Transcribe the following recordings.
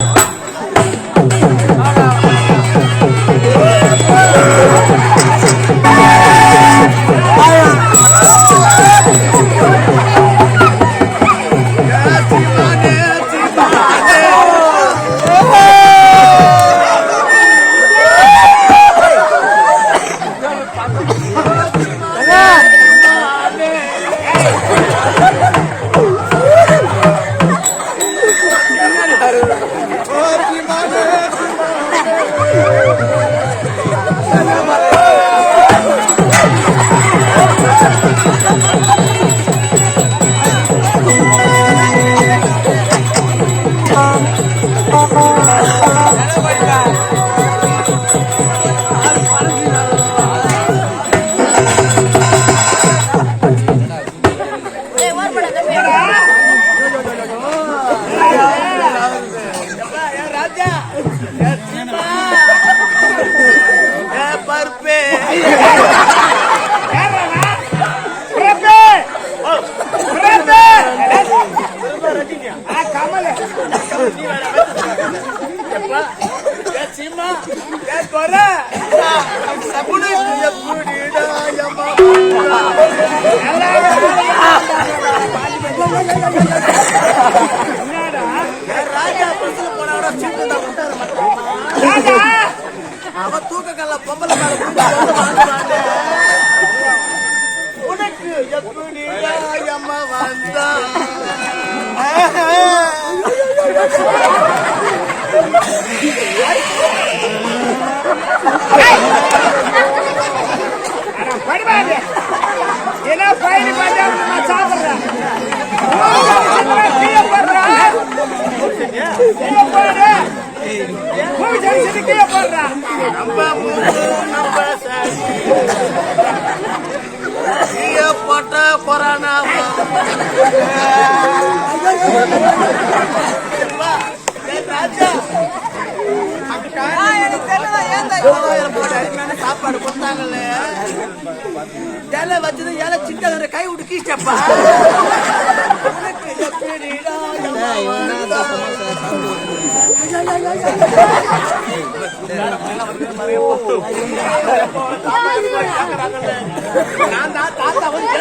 you. அவ பொம்பளை மேல விழுந்து உனக்கு எப்படி அம்மா வந்தா? நம்ம மூணு நம்ம சரி நீய போட்ட கொரோனா ராஜா சாப்பாடு கொடுத்தாங்கல்ல இலை வச்சது இலை சின்ன கை விட்டு கீச்சப்பா நான் தாத்தா வந்து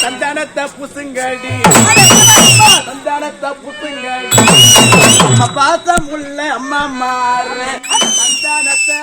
சந்தானத்தை புசுங்கடி சந்தானத்தை புசுங்கடி பாசம் உள்ள அம்மா மாறு. சந்தானத்தை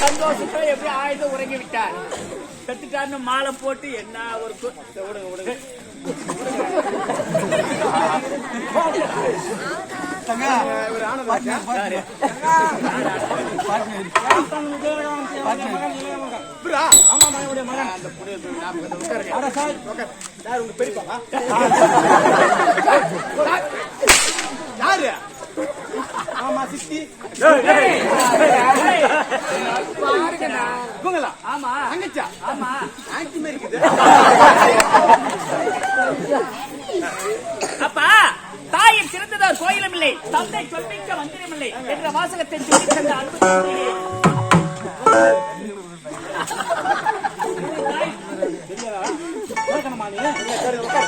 சந்தோஷத்தை எப்படி ஆயுதம் உறங்கி விட்டார் செத்துட்டாருன்னு மாலை போட்டு என்ன ஒரு விடுங்க விடுங்க பாட்டு கு- சரி, விடுங்க விடுங்க யாரு? அந்த உங்க பெரியப்பா ஆமா சித்தி. இவங்களா? ஆமா. தங்கச்சா? ஆமா. ஆன்டி மாதிரி இருக்குது. அப்பா தாயின் சிறந்ததோர் கோயிலும் இல்லை தந்தை சொல்மிக்க மந்திரம் இல்லை என்ற வாசகத்தை சொல்லி தந்த அன்பு தந்தையே. ஏய், உங்க அம்மா என்ன, என்ன இப்ப எதுக்கு கேட்டா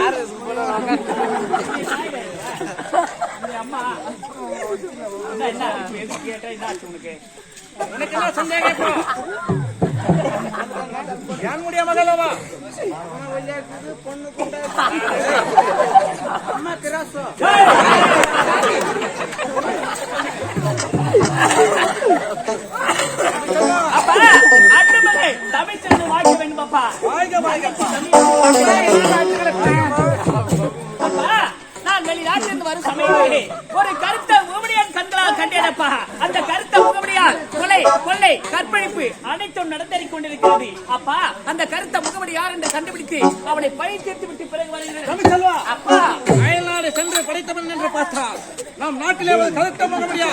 என்ன ஆச்சு உனக்கு? என்ன சந்தேகம் இப்போ? என்னுடைய மகளவா அம்மா கிராசோ தமிழ்ச்செல்வன் வாழ்க்கை வேண்டும் அப்பா வாழ்க அப்பா நான் வெளிநாட்டிலிருந்து வரும் சமயத்திலே. ஒரு கருத்த முகமுடியான் கண்களால் கண்டேனப்பா. அந்த கருத்த முகமுடியால் கொலை கொள்ளை கற்பழிப்பு அனைத்தும் நடந்தேறிக் கொண்டிருக்கிறது. அப்பா அந்த கருத்த முகமுடி யார் என்று கண்டுபிடித்து அவனை பழி தீர்த்து விட்டு பிறகு வருகிறேன். அப்பா. அயல்நாடு சென்று படைத்தவன் என்று பார்த்தால் நாம் நாட்டிலே ஒரு கருத்த முகமுடியா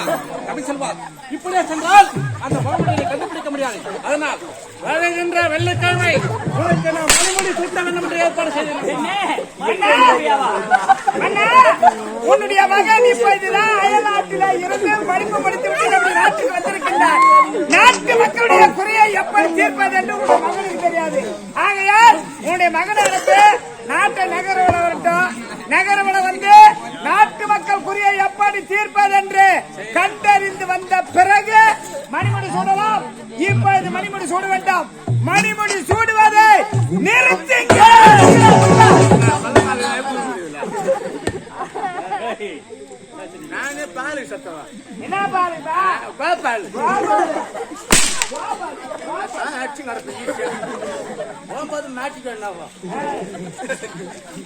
தமிழ்செல்வா இப்படியே சென்றால் அந்த முகமுடியை கண்டுபிடிக்க முடியாது. அதனால் வருகின்ற வெள்ளிக்கிழமை உனக்கு நாம் மணிமொழி சூட்ட வேண்டும் என்று ஏற்பாடு செய்திருக்கிறேன் உன்னுடைய மகன் இப்பொழுதுதான் அயல்நாட்டில இருந்து படிப்பு படித்து விட்டு நாட்டுக்கு வந்திருக்கின்றார். நாட்டு மக்களுடைய குறையை எப்படி தீர்ப்பது என்று உன்னுடைய மகனுக்கு தெரியாது. ஆகையால் உன்னுடைய மகனை அனுப்பி நாட்டை நகரவிட வரட்டும் நகரவிட வந்து நாட்டு மக்கள் குறியை எப்படி தீர்ப்பது என்று கண்டறிந்து வந்த பிறகு மணிமணி சூடலாம். இப்பொழுது மணிமணி சூட வேண்டாம். மணிமணி சூடுவதை நிறுத்துங்க. நானே பாலு சத்தவா என்ன பாருங்க பால் அடிச்சு நடப்பு போகும்போது நாட்டுக்கு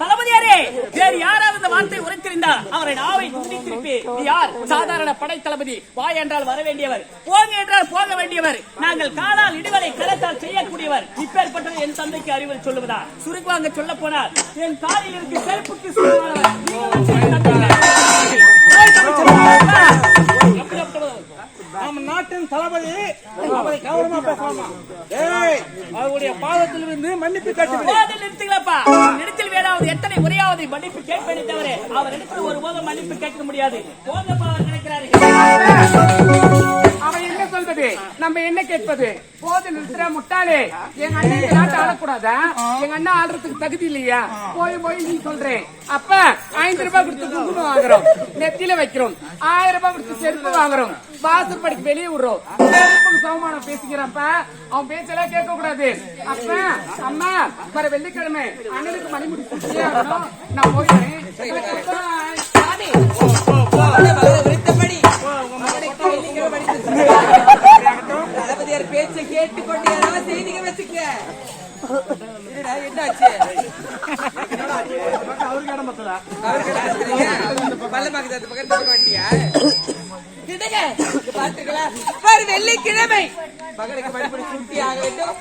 தளபதியாரே வேறு யாராவது இந்த வார்த்தை உரைத்திருந்தால் அவரை நாவை துண்டி யார்? சாதாரண படை தளபதி. வா என்றால் வர வேண்டியவர் போங்க என்றால் போக வேண்டியவர். நாங்கள் காலால் இடுவரை கரத்தால் செய்யக்கூடியவர். இப்பேற்பட்டது என் தந்தைக்கு அறிவுரை சொல்லுவதா? சுருக்குவாங்க சொல்ல போனால் என் காலில் இருக்கு செருப்புக்கு நம்ம தளபதி அவரை கவனமா பேசலாமா ஏய் அவருடைய பாதத்தில் இருந்து மன்னிப்பு கேட்டு நிறுத்துங்களப்பா. இடத்தில் வேணாவது எத்தனை முறையாவது மன்னிப்பு கேட்பேனே தவிர அவர் எடுத்து ஒரு போதும் மன்னிப்பு கேட்க முடியாது. போதப்பா அவர் நினைக்கிறாரு நம்ம என்ன கேட்பது? போது நிறுத்துற முட்டாளே. எங்க அண்ணன் இந்த நாட்டை ஆளக்கூடாதா? எங்க அண்ணன் ஆடுறதுக்கு தகுதி இல்லையா? போய் போய் நீ சொல்றேன். அப்ப ஐந்து ரூபாய் கொடுத்து குங்குமம் வாங்குறோம். நெத்தியில வைக்கிறோம். ஆயிரம் ரூபாய் கொடுத்து செருப்பு வாங்குறோம். வாசற்படிக்கு வெளியே விடுறோம். சவமானம் பேசிக்கிறப்ப அவன் பேச்செல்லாம் கேட்க கூடாது அப்ப அம்மா வர வெள்ளிக்கிழமை அண்ணனுக்கு மணிமுடி முடிச்சு நான் போயிடுறேன் சாமி விருத்தப்படி மகனுக்கு வெள்ளிக்கிழமை படித்து தளபதியார் பேச்சை கேட்டுக்கொண்டு ஏதாவது செய்திங்க வச்சுக்க. என்னாச்சு? அவருக்கு இடம் பத்ததா அவருக்கு? பள்ளமாக்கு தத்து பக்கம் வண்டியா வெள்ளிக்கிழமை. மகனுக்கு மறுபடி சுட்டி ஆக வேண்டும்.